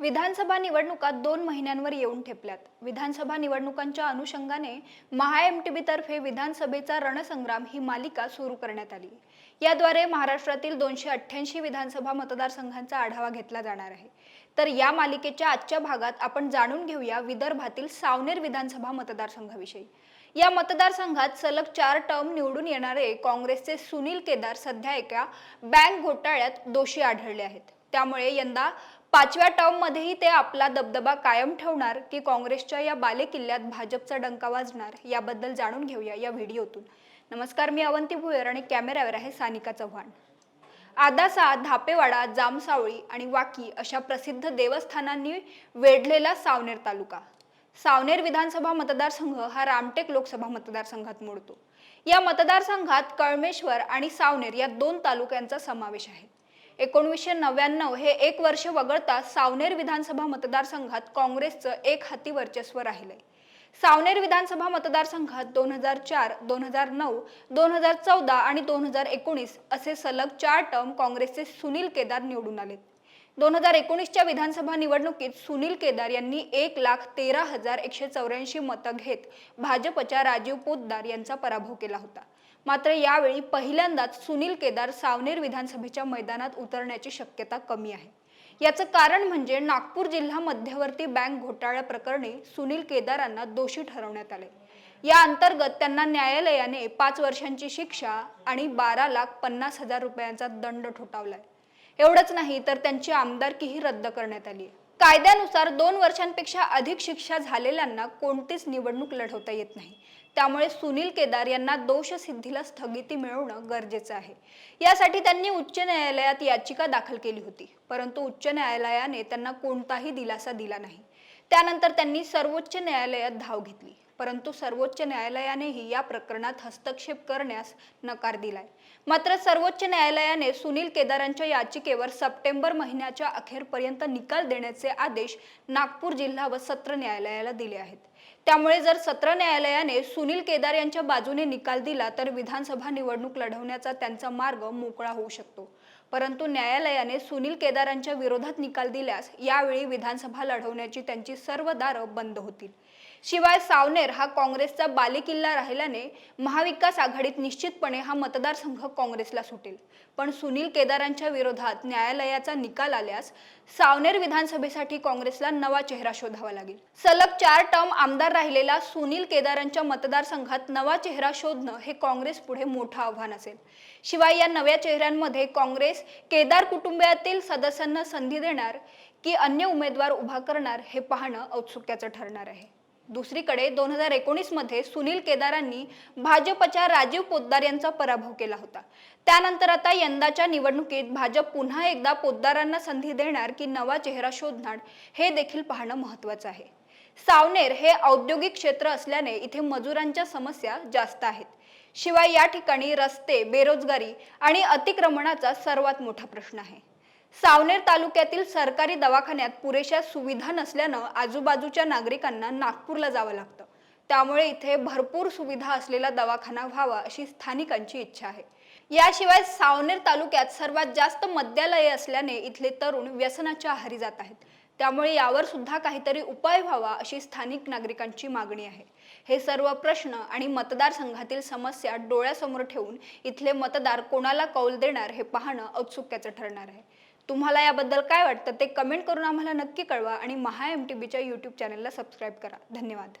विधानसभा निवडणुका दोन महिन्यांवर येऊन ठेपल्यात. विधानसभा निवडणुकांच्या अनुषंगाने महाएमटीबीतर्फे विधानसभेचा रणसंग्राम ही मालिका सुरू करण्यात आली. याद्वारे महाराष्ट्रातील दोनशे अठ्ठ्याऐंशी विधानसभा मतदारसंघांचा आढावा घेतला जाणार आहे. तर या मालिकेच्या आजच्या भागात आपण जाणून घेऊया विदर्भातील सावनेर विधानसभा मतदारसंघाविषयी. या मतदारसंघात सलग चार टर्म निवडून येणारे काँग्रेसचे सुनील केदार सध्या एका बँक घोटाळ्यात दोषी आढळले आहेत. त्यामुळे यंदा पाचव्या टर्ममध्येही ते आपला दबदबा कायम ठेवणार की काँग्रेसच्या या बालेकिल्ल्यात भाजपचा डंका वाजणार याबद्दल जाणून घेऊया या व्हिडिओतून. नमस्कार मी अवंती भुयर आणि कॅमेऱ्यावर आहे सानिका चव्हाण. आदासा धापेवाडा जामसावळी आणि वाकी अशा प्रसिद्ध देवस्थानांनी वेढलेला सावनेर तालुका. सावनेर विधानसभा मतदारसंघ हा रामटेक लोकसभा मतदारसंघात मोडतो. या मतदारसंघात कळमेश्वर आणि सावनेर या दोन तालुक्यांचा समावेश आहे. एकोणवीसशे नव्याण्णव हे एक वर्ष वगळता सावनेर विधानसभा मतदारसंघात काँग्रेसचं एक हाती वर्चस्व राहिलंय. सावनेर विधानसभा मतदारसंघात दोन हजार चार दोन हजार नऊ दोन हजार चौदा आणि दोन हजार एकोणीस असे सलग चार टर्म काँग्रेसचे सुनील केदार निवडून आले दोन हजार एकोणीसच्या विधानसभा निवडणुकीत सुनील केदार यांनी एक लाख तेरा हजार एकशे चौऱ्याऐंशी मतं घेत भाजपच्या राजीव पोतदार यांचा पराभव केला होता. मात्र यावेळी पहिल्यांदाच सुनील केदार सावनेर विधानसभेच्या मैदानात उतरण्याची शक्यता कमी आहे. याचं कारण म्हणजे नागपूर जिल्हा मध्यवर्ती बँक घोटाळ्या प्रकरणी सुनील केदारांना दोषी ठरवण्यात आले. या अंतर्गत त्यांना न्यायालयाने पाच वर्षांची शिक्षा आणि बारा लाख पन्नास हजार रुपयांचा दंड ठोठावलाय. एवढंच नाही तर त्यांची आमदारकीही रद्द करण्यात आली आहे कायद्यानुसार दोन वर्षांपेक्षा अधिक शिक्षा झालेल्यांना कोणतीच निवडणूक लढवता येत नाही. त्यामुळे सुनील केदार यांना दोषसिद्धीला स्थगिती मिळवणं गरजेचं आहे. यासाठी त्यांनी उच्च न्यायालयात याचिका दाखल केली होती परंतु उच्च न्यायालयाने त्यांना कोणताही दिलासा दिला नाही. त्यानंतर त्यांनी सर्वोच्च न्यायालयात धाव घेतली. परंतु सर्वोच्च न्यायालयानेही या प्रकरणात हस्तक्षेप करण्यास नकार दिलाय. मात्र सर्वोच्च न्यायालयाने सुनील केदारांच्या याचिकेवर सप्टेंबर महिन्याच्या अखेरपर्यंत निकाल देण्याचे आदेश नागपूर जिल्हा व सत्र न्यायालयाला दिले आहेत. त्यामुळे जर सत्र न्यायालयाने सुनील केदार यांच्या बाजूने निकाल दिला तर विधानसभा निवडणूक लढवण्याचा त्यांचा मार्ग मोकळा होऊ शकतो. परंतु न्यायालयाने सुनील केदारांच्या विरोधात निकाल दिल्यास यावेळी विधानसभा लढवण्याची त्यांची सर्व दारं बंद होतील. शिवाय सावनेर हा काँग्रेसचा बालेकिल्ला राहिल्याने महाविकास आघाडीत निश्चितपणे हा मतदारसंघ काँग्रेसला सुटेल. पण सुनील केदारांच्या विरोधात न्यायालयाचा निकाल आल्यास सावनेर विधानसभेसाठी काँग्रेसला नवा चेहरा शोधावा लागेल. सलग चार टर्म आमदार राहिलेला सुनील केदारांच्या मतदारसंघात नवा चेहरा शोधणं हे काँग्रेस पुढे मोठं आव्हान असेल. शिवाय या नव्या चेहऱ्यांमध्ये काँग्रेस केदार कुटुंबियातील सदस्यांना संधी देणार की अन्य उमेदवार उभा करणार हे पाहणं औत्सुक्याचं ठरणार आहे. दुसरीकडे दोन हजार एकोणीसमध्ये सुनील केदारांनी भाजपच्या राजीव पोद्दार यांचा पराभव केला होता. त्यानंतर आता यंदाच्या निवडणुकीत भाजप पुन्हा एकदा पोद्दारांना संधी देणार की नवा चेहरा शोधणार हे देखील पाहणं महत्वाचं आहे. सावनेर हे औद्योगिक क्षेत्र असल्याने इथे मजुरांच्या समस्या जास्त आहेत. शिवाय या ठिकाणी रस्ते बेरोजगारी आणि अतिक्रमणाचा सर्वात मोठा प्रश्न आहे. सावनेर तालुक्यातील सरकारी दवाखान्यात पुरेशा सुविधा नसल्यानं आजूबाजूच्या नागरिकांना नागपूरला जावं लागतं. त्यामुळे इथे भरपूर सुविधा असलेला दवाखाना व्हावा अशी स्थानिकांची इच्छा आहे. याशिवाय सावनेर तालुक्यात सर्वात जास्त मद्यालये असल्याने इथले तरुण व्यसनाच्या आहारी जात आहेत. त्यामुळे यावर सुद्धा काहीतरी उपाय व्हावा अशी स्थानिक नागरिकांची मागणी आहे. हे सर्व प्रश्न आणि मतदारसंघातील समस्या डोळ्यासमोर ठेवून इथले मतदार कोणाला कौल देणार हे पाहणं औत्सुक्याचं ठरणार आहे. तुम्हाला याबद्दल काय वाटतं ते कमेंट करून आम्हाला नक्की कळवा आणि महा एम टी बीच्या यूट्यूब चॅनलला सबस्क्राईब करा. धन्यवाद.